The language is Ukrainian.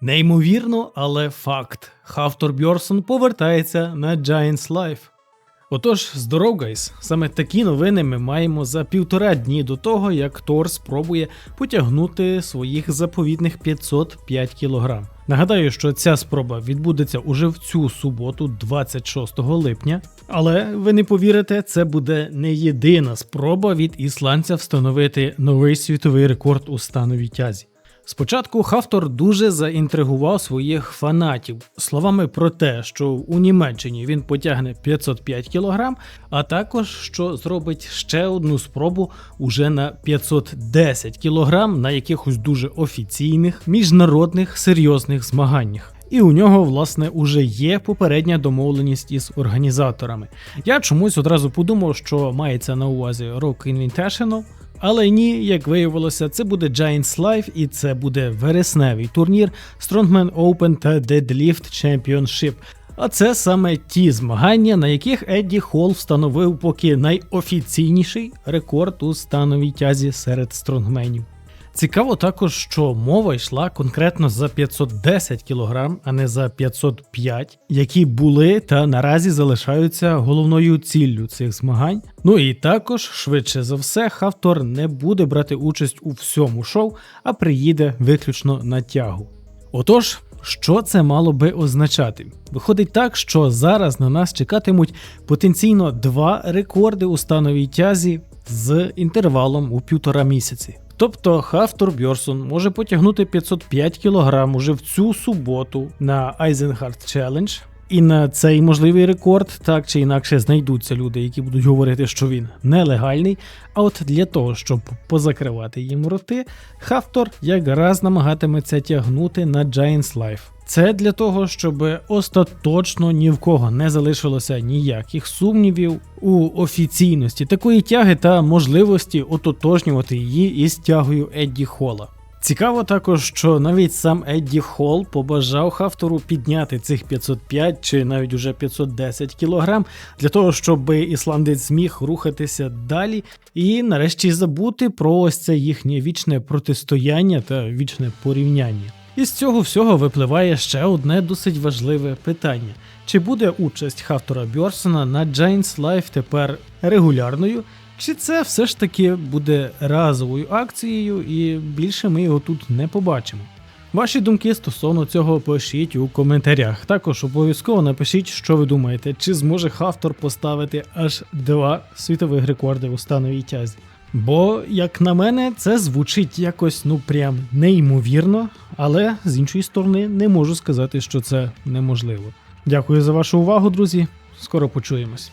Неймовірно, але факт. Хавтор Бьорсон повертається на Giants Life. Отож, здоров, гайс! Саме такі новини ми маємо за півтора дні до того, як Тор спробує потягнути своїх заповітних 505 кг. Нагадаю, що ця спроба відбудеться уже в цю суботу, 26 липня. Але ви не повірите, це буде не єдина спроба від ісландця встановити новий світовий рекорд у становій тязі. Спочатку Хафтор дуже заінтригував своїх фанатів словами про те, що у Німеччині він потягне 505 кг, а також що зробить ще одну спробу уже на 510 кг на якихось дуже офіційних міжнародних серйозних змаганнях. І у нього, власне, уже є попередня домовленість із організаторами. Я чомусь одразу подумав, що мається на увазі Rock Invitational, але ні, як виявилося, це буде Giants Life і це буде вересневий турнір Strongman Open та Deadlift Championship. А це саме ті змагання, на яких Едді Холл встановив поки найофіційніший рекорд у становій тязі серед стронгменів. Цікаво також, що мова йшла конкретно за 510 кг, а не за 505, які були та наразі залишаються головною ціллю цих змагань. Ну і також, швидше за все, Хавтор не буде брати участь у всьому шоу, а приїде виключно на тягу. Отож. Що це мало би означати? Виходить так, що зараз на нас чекатимуть потенційно два рекорди у становій тязі з інтервалом у півтора місяці. Тобто Хафтор Бьорсон може потягнути 505 кг уже в цю суботу на Eisenhart Challenge. І на цей можливий рекорд так чи інакше знайдуться люди, які будуть говорити, що він нелегальний. А от для того, щоб позакривати їм роти, Хафтор якраз намагатиметься тягнути на Giants Life. Це для того, щоб остаточно ні в кого не залишилося ніяких сумнівів у офіційності такої тяги та можливості ототожнювати її із тягою Едді Хола. Цікаво також, що навіть сам Едді Холл побажав Хафтору підняти цих 505 чи навіть уже 510 кг для того, щоб ісландець зміг рухатися далі і нарешті забути про ось це їхнє вічне протистояння та вічне порівняння. І з цього всього випливає ще одне досить важливе питання: чи буде участь Хафтора Бьорсона на Giants Life тепер регулярною? Чи це все ж таки буде разовою акцією, і більше ми його тут не побачимо? Ваші думки стосовно цього пишіть у коментарях. Також обов'язково напишіть, що ви думаєте, чи зможе Хафтор поставити аж два світових рекорди у становій тязі. Бо, як на мене, це звучить якось ну прям неймовірно, але з іншої сторони не можу сказати, що це неможливо. Дякую за вашу увагу, друзі. Скоро почуємось.